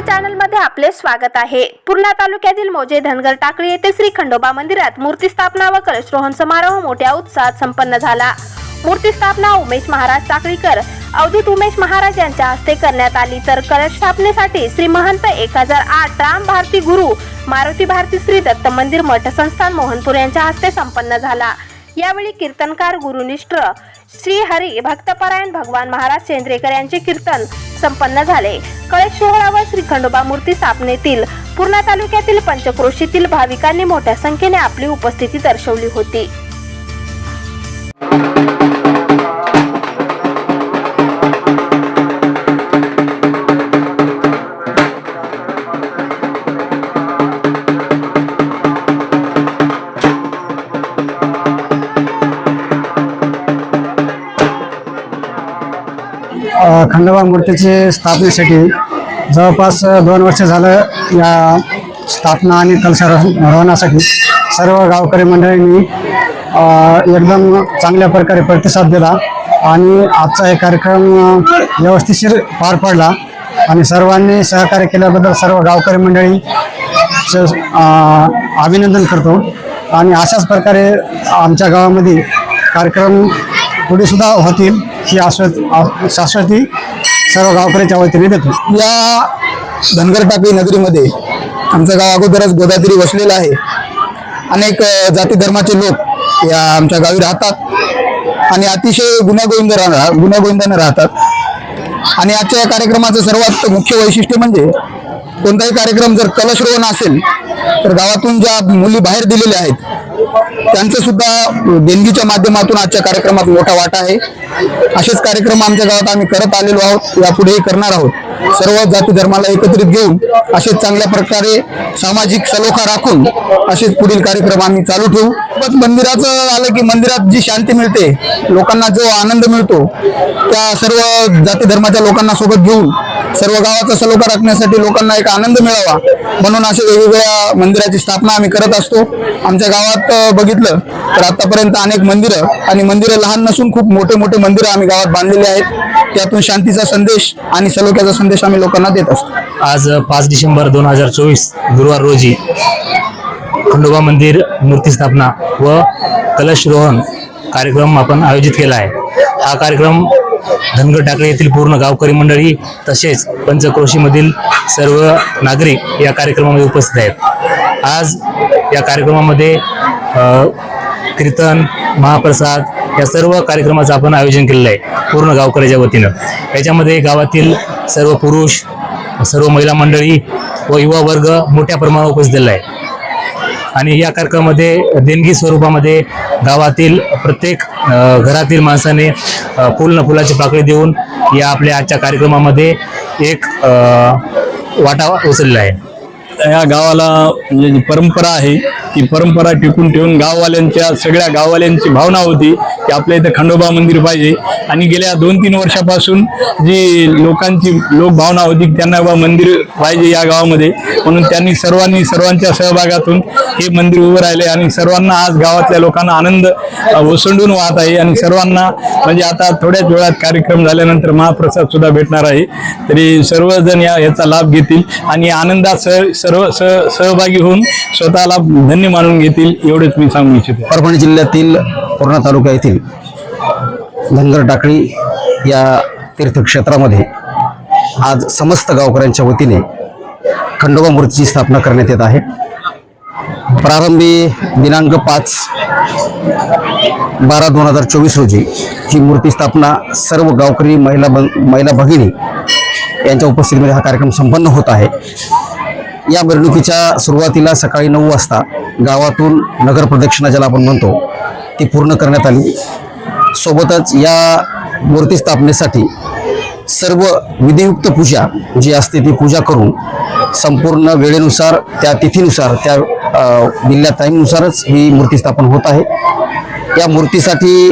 चॅनलमध्ये आपले स्वागत आहे. पूर्णा तालुक्यातील मोजे धनगर टाकळी येथे श्री खंडोबा मंदिरात मूर्ती स्थापना व कलशरोहण समारोह मोठ्या उत्साहात संपन्न झाला. मूर्ती स्थापना उमेश महाराज टाकळीकर अवधूत उमेश महाराज यांच्या हस्ते करण्यात आली. तर कलश स्थापनेसाठी श्री महंत एक हजार आठ राम भारती गुरु मारुती भारती श्री दत्त मंदिर मठ संस्थान मोहनपूर यांच्या हस्ते संपन्न झाला. यावेळी कीर्तनकार गुरुनिष्ठ श्री हरी भक्तपरायण भगवान महाराज चेंद्रेकर यांचे कीर्तन संपन्न झाले. कळश सोहळा व श्री खंडोबा मूर्ती स्थापनेतील पूर्णा तालुक्यातील पंचक्रोशीतील भाविकांनी मोठ्या संख्येने आपली उपस्थिती दर्शवली होती. खंडोबा मूर्तीची स्थापनेसाठी जवळपास दोन वर्ष झालं या स्थापना आणि कलशारोहणासाठी सर्व गावकरी मंडळींनी एकदम चांगल्या प्रकारे प्रतिसाद दिला आणि आजचा हे कार्यक्रम व्यवस्थिशीर पार पडला आणि सर्वांनी सहकार्य केल्याबद्दल सर्व गावकरी मंडळी अभिनंदन करतो आणि अशाच प्रकारे आमच्या गावामध्ये कार्यक्रम पुढे सुद्धा होतील. ही आश्वत शाश्वती सर्व गावकऱ्याच्या वतीने देतो. या धनगर टाकळी नगरीमध्ये आमचं गाव अगोदरच गोदावरी वसलेलं आहे. अनेक जाती धर्माचे लोक या आमच्या गावी राहतात आणि अतिशय गुन्हागोविंद राहणार गुण्यागोविंदाने राहतात. आणि आजच्या या कार्यक्रमाचं सर्वात मुख्य वैशिष्ट्य म्हणजे कोणताही कार्यक्रम जर कलशरोहण असेल तर गावातून ज्या मुली बाहेर दिलेल्या आहेत त्यांचं सुद्धा देणगीच्या माध्यमातून आजच्या कार्यक्रमात मोठा वाटा आहे. असेच कार्यक्रम आमच्या गावात आम्ही करत आलेलो आहोत. यापुढेही करणार आहोत. सर्व जाती धर्माला एकत्रित घेऊन असेच चांगल्या प्रकारे सामाजिक सलोखा राखून असेच पुढील कार्यक्रम आम्ही चालू ठेवू. पण मंदिराचं आलं की मंदिरात जी शांती मिळते लोकांना जो आनंद मिळतो त्या सर्व जाती धर्माच्या लोकांना सोबत घेऊन सर्व गावाचा सलोखा राखण्यासाठी लोकांना एक आनंद मिळावा. म्हणून अशा वेगवेगळ्या मंदिराची स्थापना आम्ही करत असतो. आमच्या गावात अ, बघितलं तर आतापर्यंत अनेक मंदिरं आणि मंदिरं लहान नसून खूप मोठे मोठे मंदिरं आम्ही गावात बांधलेले आहेत. त्यातून शांतीचा संदेश आणि सलोख्याचा संदेश आम्ही लोकांना देत असतो. आज पाच डिसेंबर दोन हजार चोवीस गुरुवार रोजी खंडोबा मंदिर मूर्ती स्थापना व कलशरोहण कार्यक्रम आपण आयोजित केला आहे. हा कार्यक्रम धनगर टाकळे येथील पूर्ण गावकरी मंडळी तसेच पंचक्रोशीमधील सर्व नागरिक या कार्यक्रमामध्ये उपस्थित आहेत. आज या कार्यक्रमामध्ये कीर्तन महाप्रसाद या सर्व कार्यक्रमाचं आपण आयोजन केलेलं आहे पूर्ण गावकऱ्याच्या वतीनं. याच्यामध्ये गावातील सर्व पुरुष सर्व महिला मंडळी व युवा वर्ग मोठ्या प्रमाणावर उपस्थित आहे. आणि या कार्यक्रमामध्ये देणगी स्वरूपामध्ये गावातील प्रत्येक घरातील माणसाने फुल न फुलाची पाकळी देऊन या आपल्या आजच्या कार्यक्रमामध्ये एक वाटा उचललेला आहे. या गावाला म्हणजे जी परंपरा आहे ती परंपरा टिकून ठेवून गाववाल्यांच्या सगळ्या गाववाल्यांची भावना होती की आपल्या इथं खंडोबा मंदिर पाहिजे. आणि गेल्या दोन तीन वर्षापासून जी लोकांची लोकभावना होती त्यांना बा मंदिर पाहिजे या गावामध्ये म्हणून त्यांनी सर्वांनी सर्वांच्या सहभागातून हे मंदिर उभं राहिले आणि सर्वांना आज गावातल्या लोकांना आनंद ओसंडून वाहत आहे. आणि सर्वांना म्हणजे आता थोड्याच वेळात कार्यक्रम झाल्यानंतर महाप्रसाद सुद्धा भेटणार आहे. तरी सर्वजण या याचा लाभ घेतील आणि आनंदात सह सर्व सह सहभागी होऊन स्वतःला धन्य मानून घेतील एवढेच मी सांगू इच्छितो. परभणी जिल्ह्यातील पूर्णा तालुका येथील धनगर टाकळी या तीर्थक्षेत्रामध्ये आज समस्त गावकऱ्यांच्या वतीने खंडोबा मूर्तीची स्थापना करण्यात येत आहे. प्रारंभी दिनांक पाच बारा दोन हजार चोवीस रोजी ही मूर्ती स्थापना सर्व गावकरी महिला महिला भगिनी यांच्या उपस्थितीमध्ये हा कार्यक्रम संपन्न होत आहे. या मिरवणुकीच्या सुरुवातीला सकाळी नऊ वाजता गावातून नगर प्रदक्षिणा ज्याला आपण म्हणतो ती पूर्ण करण्यात आली. सोबतच या मूर्ती स्थापनेसाठी सर्व विधियुक्त पूजा जी असते ती पूजा करून संपूर्ण वेळेनुसार त्या तिथीनुसार त्या दिल्या टाईमनुसारच ही मूर्ती स्थापन होत आहे. या मूर्तीसाठी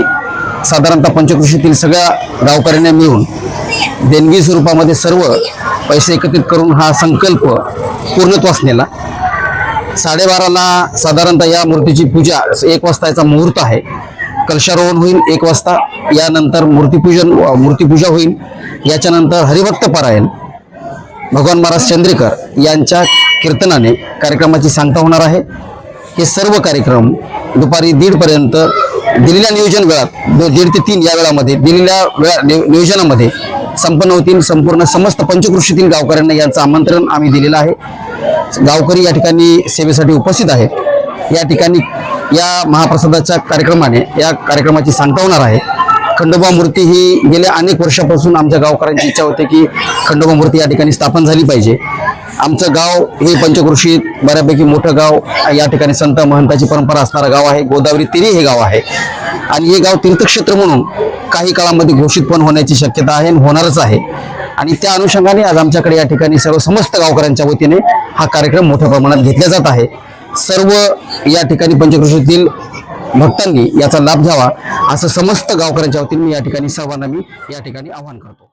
साधारणतः पंचकृषीतील सगळ्या गावकऱ्यांना मिळून देणगी स्वरूपामध्ये सर्व पैसे एकत्रित करून हा संकल्प पूर्णत्वास नेला. साडेबाराला साधारणतः या मूर्तीची पूजा एक वाजता याचा मुहूर्त आहे. कलशारोहण होईल एक वाजता. यानंतर मूर्तीपूजन मूर्तीपूजा होईल. याच्यानंतर हरिभक्त पारायण. भगवान महाराज चंद्रेकर यांच्या कीर्तनाने कार्यक्रमाची सांगता होणार आहे. हे सर्व कार्यक्रम दुपारी दीडपर्यंत दिलेल्या नियोजन वेळात दो- दीड ते तीन या वेळामध्ये दिलेल्या वेळा नियोजनामध्ये संपन्न होतील संपूर्ण समस्त पंचकृषीतील गावकऱ्यांना यांचं आमंत्रण आम्ही दिलेलं आहे. गावकरी या ठिकाणी सेवेसाठी उपस्थित आहेत. या ठिकाणी या महाप्रसादाच्या कार्यक्रमाने या कार्यक्रमाची सांगता होणार आहे. खंडोबा मूर्ती ही गेल्या अनेक वर्षापासून आमच्या गावकऱ्यांची इच्छा होती की खंडोबा मूर्ती या ठिकाणी स्थापन झाली पाहिजे. आमचं गाव हे पंचकृषीत बऱ्यापैकी मोठं गाव या ठिकाणी संत महंताची परंपरा असणारं गाव आहे. गोदावरी तिरी हे गाव आहे. आणि हे गाव तीर्थक्षेत्र म्हणून काही काळामध्ये घोषित पण होण्याची शक्यता आहे आणि होणारच आहे. आणि त्या अनुषंगाने आज आमच्याकडे या ठिकाणी सर्व समस्त गावकऱ्यांच्या वतीने हा कार्यक्रम मोठ्या प्रमाणात घेतला जात आहे. सर्व या ठिकाणी पंचकृषीतील भक्तांनी याचा लाभ घ्यावा असं समस्त गावकऱ्यांच्या वतीने मी या ठिकाणी सर्वांना मी या ठिकाणी आवाहन करतो.